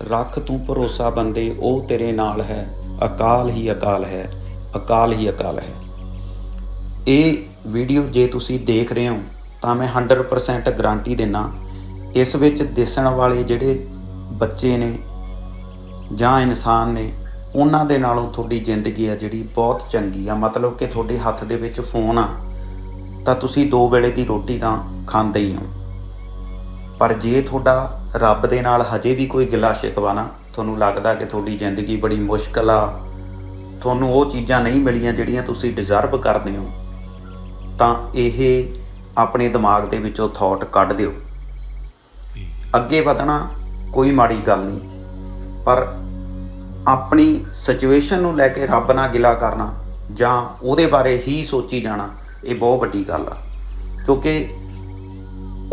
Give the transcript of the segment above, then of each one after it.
ਰੱਖ ਤੂੰ ਭਰੋਸਾ ਬੰਦੇ, ਉਹ ਤੇਰੇ ਨਾਲ ਹੈ। ਅਕਾਲ ਹੀ ਅਕਾਲ ਹੈ, ਅਕਾਲ ਹੀ ਅਕਾਲ ਹੈ। ਇਹ ਵੀਡੀਓ ਜੇ ਤੁਸੀਂ ਦੇਖ ਰਹੇ ਹੋ, ਤਾਂ ਮੈਂ 100% ਗਾਰੰਟੀ ਦਿੰਨਾ, ਇਸ ਵਿੱਚ ਦਿਸਣ ਵਾਲੇ ਜਿਹੜੇ ਬੱਚੇ ਨੇ ਜਾਂ ਇਨਸਾਨ ਨੇ, ਉਹਨਾਂ ਦੇ ਨਾਲੋਂ ਤੁਹਾਡੀ ਜ਼ਿੰਦਗੀ ਆ ਜਿਹੜੀ ਬਹੁਤ ਚੰਗੀ ਆ। ਮਤਲਬ ਕਿ ਤੁਹਾਡੇ ਹੱਥ ਦੇ ਵਿੱਚ ਫੋਨ ਆ, ਤਾਂ ਤੁਸੀਂ ਦੋ ਵੇਲੇ ਦੀ ਰੋਟੀ ਤਾਂ ਖਾਂਦੇ ਹੀ ਹੋ। ਪਰ ਜੇ ਤੁਹਾਡਾ ਰੱਬ ਦੇ ਨਾਲ ਹਜੇ ਵੀ ਕੋਈ ਗਿਲਾ ਸ਼ਿਕਵਾ ਨਾ, ਤੁਹਾਨੂੰ ਲੱਗਦਾ ਕਿ ਤੁਹਾਡੀ ਜ਼ਿੰਦਗੀ ਬੜੀ ਮੁਸ਼ਕਲ ਆ, ਤੁਹਾਨੂੰ ਉਹ ਚੀਜ਼ਾਂ ਨਹੀਂ ਮਿਲੀਆਂ ਜਿਹੜੀਆਂ ਤੁਸੀਂ ਡਿਜ਼ਰਵ ਕਰਦੇ ਹੋ, ਤਾਂ ਇਹ ਆਪਣੇ ਦਿਮਾਗ ਦੇ ਵਿੱਚੋਂ ਥਾਟ ਕੱਢ ਦਿਓ। ਅੱਗੇ ਵਧਣਾ ਕੋਈ ਮਾੜੀ ਗੱਲ ਨਹੀਂ, ਪਰ ਆਪਣੀ ਸਿਚੁਏਸ਼ਨ ਨੂੰ ਲੈ ਕੇ ਰੱਬ ਨਾਲ ਗਿਲਾ ਕਰਨਾ ਜਾਂ ਉਹਦੇ ਬਾਰੇ ਹੀ ਸੋਚੀ ਜਾਣਾ, ਇਹ ਬਹੁਤ ਵੱਡੀ ਗੱਲ ਆ। ਕਿਉਂਕਿ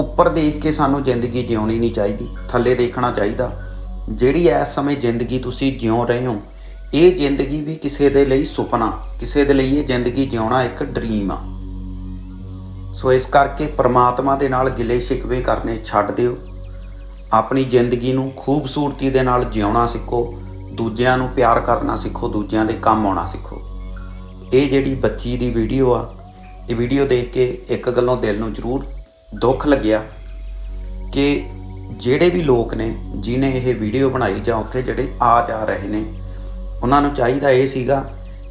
ਉੱਪਰ ਦੇਖ ਕੇ ਸਾਨੂੰ ਜ਼ਿੰਦਗੀ ਜਿਉਣੀ ਨਹੀਂ ਚਾਹੀਦੀ, ਥੱਲੇ ਦੇਖਣਾ ਚਾਹੀਦਾ। ਜਿਹੜੀ ਇਸ ਸਮੇਂ ਜ਼ਿੰਦਗੀ ਤੁਸੀਂ ਜਿਉ ਰਹੇ ਹੋ, ਇਹ ਜ਼ਿੰਦਗੀ ਵੀ ਕਿਸੇ ਦੇ ਲਈ ਸੁਪਨਾ, ਕਿਸੇ ਦੇ ਲਈ ਇਹ ਜ਼ਿੰਦਗੀ ਜਿਉਣਾ ਇੱਕ ਡ੍ਰੀਮ ਆ। ਸੋ ਇਸ ਕਰਕੇ ਪ੍ਰਮਾਤਮਾ ਦੇ ਨਾਲ ਗਿਲੇ ਸ਼ਿਕਵੇ ਕਰਨੇ ਛੱਡ ਦਿਓ। ਆਪਣੀ ਜ਼ਿੰਦਗੀ ਨੂੰ ਖੂਬਸੂਰਤੀ ਦੇ ਨਾਲ ਜਿਉਣਾ ਸਿੱਖੋ, ਦੂਜਿਆਂ ਨੂੰ ਪਿਆਰ ਕਰਨਾ ਸਿੱਖੋ, ਦੂਜਿਆਂ ਦੇ ਕੰਮ ਆਉਣਾ ਸਿੱਖੋ। ਇਹ ਜਿਹੜੀ ਬੱਚੀ ਦੀ ਵੀਡੀਓ ਆ, ਇਹ ਵੀਡੀਓ ਦੇਖ ਕੇ ਇੱਕ ਗੱਲੋਂ ਦਿਲ ਨੂੰ ਜ਼ਰੂਰ ਦੁੱਖ ਲੱਗਿਆ ਕਿ ਜਿਹੜੇ ਵੀ ਲੋਕ ਨੇ ਜਿਨੇ ਇਹ ਵੀਡੀਓ ਬਣਾਈ ਜਾਂ ਉੱਥੇ ਜਿਹੜੇ ਆ ਜਾ ਰਹੇ ਨੇ, ਉਹਨਾਂ ਨੂੰ ਚਾਹੀਦਾ ਇਹ ਸੀਗਾ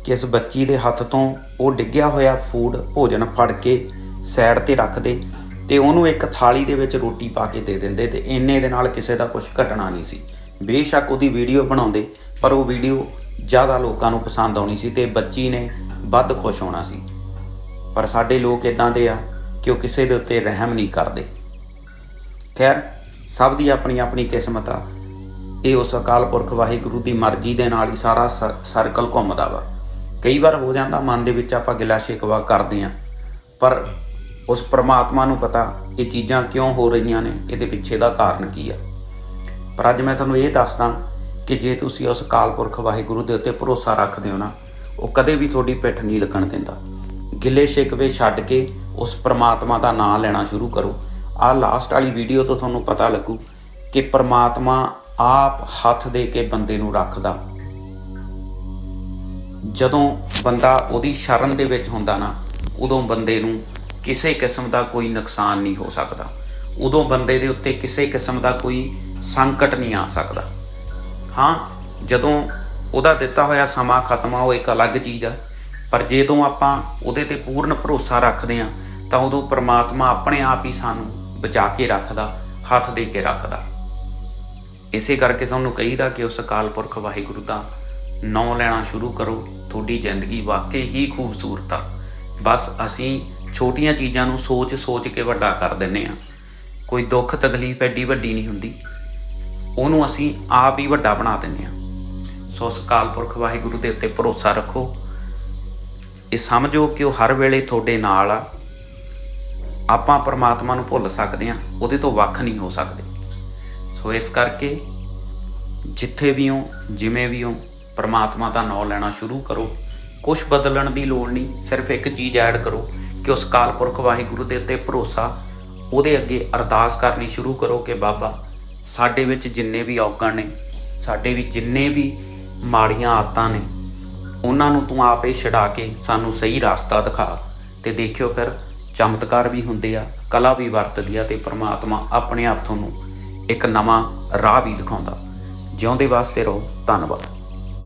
ਕਿ ਇਸ ਬੱਚੀ ਦੇ ਹੱਥ ਤੋਂ ਉਹ ਡਿੱਗਿਆ ਹੋਇਆ ਫੂਡ ਭੋਜਨ ਫੜ ਕੇ ਸਾਈਡ ਤੇ ਰੱਖ ਦੇ ਤੇ ਉਹਨੂੰ ਇੱਕ ਥਾਲੀ ਦੇ ਵਿੱਚ ਰੋਟੀ ਪਾ ਕੇ ਦੇ ਦਿੰਦੇ ਤੇ ਇੰਨੇ ਦੇ ਨਾਲ ਕਿਸੇ ਦਾ ਕੁਝ ਘਟਣਾ ਨਹੀਂ ਸੀ। ਬੇਸ਼ੱਕ ਉਹਦੀ ਵੀਡੀਓ ਬਣਾਉਂਦੇ, ਪਰ ਉਹ ਵੀਡੀਓ ਜ਼ਿਆਦਾ ਲੋਕਾਂ ਨੂੰ ਪਸੰਦ ਆਉਣੀ ਸੀ ਤੇ ਬੱਚੀ ਨੇ ਵੱਧ ਖੁਸ਼ ਹੋਣਾ ਸੀ। ਪਰ ਸਾਡੇ ਲੋਕ ਇਦਾਂ ਦੇ ਆ ਕਿ ਉਹ ਕਿਸੇ ਦੇ ਉੱਤੇ ਰਹਿਮ ਨਹੀਂ ਕਰਦੇ? ਖੈਰ, ਸਭ ਦੀ ਆਪਣੀ ਆਪਣੀ ਕਿਸਮਤ ਆ। ਇਹ ਉਸ ਅਕਾਲ ਪੁਰਖ ਵਾਹਿਗੁਰੂ ਦੀ ਮਰਜ਼ੀ ਦੇ ਨਾਲ ਹੀ ਸਾਰਾ ਸ- ਸਰਕਲ ਘੁੰਮਦਾ ਵਾ। ਕਈ ਵਾਰ ਹੋ ਜਾਂਦਾ, ਮਨ ਦੇ ਵਿੱਚ ਆਪਾਂ ਗਿਲਾ ਸ਼ਿਕਵਾ ਕਰਦੇ ਆ ਪਰ ਉਸ ਪ੍ਰਮਾਤਮਾ ਨੂੰ ਪਤਾ ਇਹ ਚੀਜ਼ਾਂ ਕਿਉਂ ਹੋ ਰਹੀਆਂ ਨੇ, ਇਹਦੇ ਪਿੱਛੇ ਦਾ ਕਾਰਨ ਕੀ ਆ। ਪਰ ਅੱਜ ਮੈਂ ਤੁਹਾਨੂੰ ਇਹ ਦੱਸਦਾ ਕਿ ਜੇ ਤੁਸੀਂ ਉਸ ਅਕਾਲ ਪੁਰਖ ਵਾਹਿਗੁਰੂ ਦੇ ਉੱਤੇ ਭਰੋਸਾ ਰੱਖਦੇ ਹੋ ਨਾ, ਉਹ ਕਦੇ ਵੀ ਤੁਹਾਡੀ ਪਿੱਠ ਨਹੀਂ ਲੱਗਣ ਦਿੰਦਾ। ਗਿੱਲੇ ਸ਼ਿਕਵੇ ਛੱਡ ਕੇ ਉਸ ਪ੍ਰਮਾਤਮਾ ਦਾ ਨਾਮ ਲੈਣਾ ਸ਼ੁਰੂ ਕਰੋ। ਆਹ ਲਾਸਟ ਵਾਲੀ ਵੀਡੀਓ ਤੋਂ ਤੁਹਾਨੂੰ ਪਤਾ ਲੱਗੂ ਕਿ ਪ੍ਰਮਾਤਮਾ ਆਪ ਹੱਥ ਦੇ ਕੇ ਬੰਦੇ ਨੂੰ ਰੱਖਦਾ। ਜਦੋਂ ਬੰਦਾ ਉਹਦੀ ਸ਼ਰਨ ਦੇ ਵਿੱਚ ਹੁੰਦਾ ਨਾ, ਉਦੋਂ ਬੰਦੇ ਨੂੰ ਕਿਸੇ ਕਿਸਮ ਦਾ ਕੋਈ ਨੁਕਸਾਨ ਨਹੀਂ ਹੋ ਸਕਦਾ। ਉਦੋਂ ਬੰਦੇ ਦੇ ਉੱਤੇ ਕਿਸੇ ਕਿਸਮ ਦਾ ਕੋਈ ਸੰਕਟ ਨਹੀਂ ਆ ਸਕਦਾ। ਹਾਂ, ਜਦੋਂ ਉਹਦਾ ਦਿੱਤਾ ਹੋਇਆ ਸਮਾਂ ਖਤਮ ਆ, ਉਹ ਇੱਕ ਅਲੱਗ ਚੀਜ਼ ਆ। ਪਰ ਜਦੋਂ ਆਪਾਂ ਉਹਦੇ ਤੇ ਪੂਰਨ ਭਰੋਸਾ ਰੱਖਦੇ ਆ ਤਾਂ ਉਦੋਂ ਪ੍ਰਮਾਤਮਾ ਆਪਣੇ ਆਪ ਹੀ ਸਾਨੂੰ ਬਚਾ ਕੇ ਰੱਖਦਾ, ਹੱਥ ਦੇ ਕੇ ਰੱਖਦਾ। ਇਸੇ ਕਰਕੇ ਸਾਨੂੰ ਕਹੀਦਾ ਕਿ ਉਸ ਅਕਾਲ ਪੁਰਖ ਵਾਹਿਗੁਰੂ ਦਾ ਨਾਮ ਲੈਣਾ ਸ਼ੁਰੂ ਕਰੋ। ਤੁਹਾਡੀ ਜ਼ਿੰਦਗੀ ਵਾਕਈ ਹੀ ਖੂਬਸੂਰਤ ਆ। ਬਸ ਅਸੀਂ ਛੋਟੀਆਂ ਚੀਜ਼ਾਂ ਨੂੰ ਸੋਚ-ਸੋਚ ਕੇ ਵੱਡਾ ਕਰ ਦਿੰਨੇ ਆ ਕੋਈ ਦੁੱਖ ਤਕਲੀਫ ਐਡੀ ਵੱਡੀ ਨਹੀਂ ਹੁੰਦੀ। ਉਹਨੂੰ ਅਸੀਂ ਆਪ ਹੀ ਵੱਡਾ ਬਣਾ ਦਿੰਨੇ ਆ ਸੋ ਉਸ ਪੁਰਖ ਵਾਹਿਗੁਰੂ ਦੇ ਉੱਤੇ ਭਰੋਸਾ ਰੱਖੋ। ਇਹ ਸਮਝੋ ਕਿ ਉਹ ਹਰ ਵੇਲੇ ਤੁਹਾਡੇ ਨਾਲ ਆ। ਆਪਾਂ ਪਰਮਾਤਮਾ ਨੂੰ ਭੁੱਲ ਸਕਦੇ ਹਾਂ, ਉਹਦੇ ਤੋਂ ਵੱਖ ਨਹੀਂ ਹੋ ਸਕਦੇ। ਸੋ ਇਸ ਕਰਕੇ ਜਿੱਥੇ ਵੀ ਹੋ, ਜਿਵੇਂ ਵੀ ਹੋ, ਪਰਮਾਤਮਾ ਦਾ ਨਾਮ ਲੈਣਾ ਸ਼ੁਰੂ ਕਰੋ। ਕੁਝ ਬਦਲਣ ਦੀ ਲੋੜ ਨਹੀਂ, ਸਿਰਫ ਇੱਕ ਚੀਜ਼ ਐਡ ਕਰੋ ਕਿ ਉਸ ਕਾਲ ਪੁਰਖ ਵਾਹਿਗੁਰੂ ਦੇ ਉੱਤੇ ਭਰੋਸਾ, ਉਹਦੇ ਅੱਗੇ ਅਰਦਾਸ ਕਰਨੀ ਸ਼ੁਰੂ ਕਰੋ ਕਿ ਬਾਬਾ, ਸਾਡੇ ਵਿੱਚ ਜਿੰਨੇ ਵੀ ਔਗਣ ਨੇ, ਸਾਡੇ ਵੀ ਜਿੰਨੇ ਵੀ ਮਾੜੀਆਂ ਆਦਤਾਂ ਨੇ ਉਹਨਾਂ ਨੂੰ ਤੂੰ ਆਪੇ ਛਡਾ ਕੇ ਸਾਨੂੰ ਸਹੀ ਰਸਤਾ ਦਿਖਾ ਤੇ ਦੇਖਿਓ ਫਿਰ ਚਮਤਕਾਰ ਵੀ ਹੁੰਦੇ ਆ, ਕਲਾ ਵੀ ਵਰਤਦੀ ਆ ਤੇ ਪ੍ਰਮਾਤਮਾ ਆਪਣੇ ਆਪ ਤੁਹਾਨੂੰ ਇੱਕ ਨਵਾਂ ਰਾਹ ਵੀ ਦਿਖਾਉਂਦਾ। ਜਿਉਂਦੇ ਵਾਸਤੇ ਰਹੋ, ਧੰਨਵਾਦ।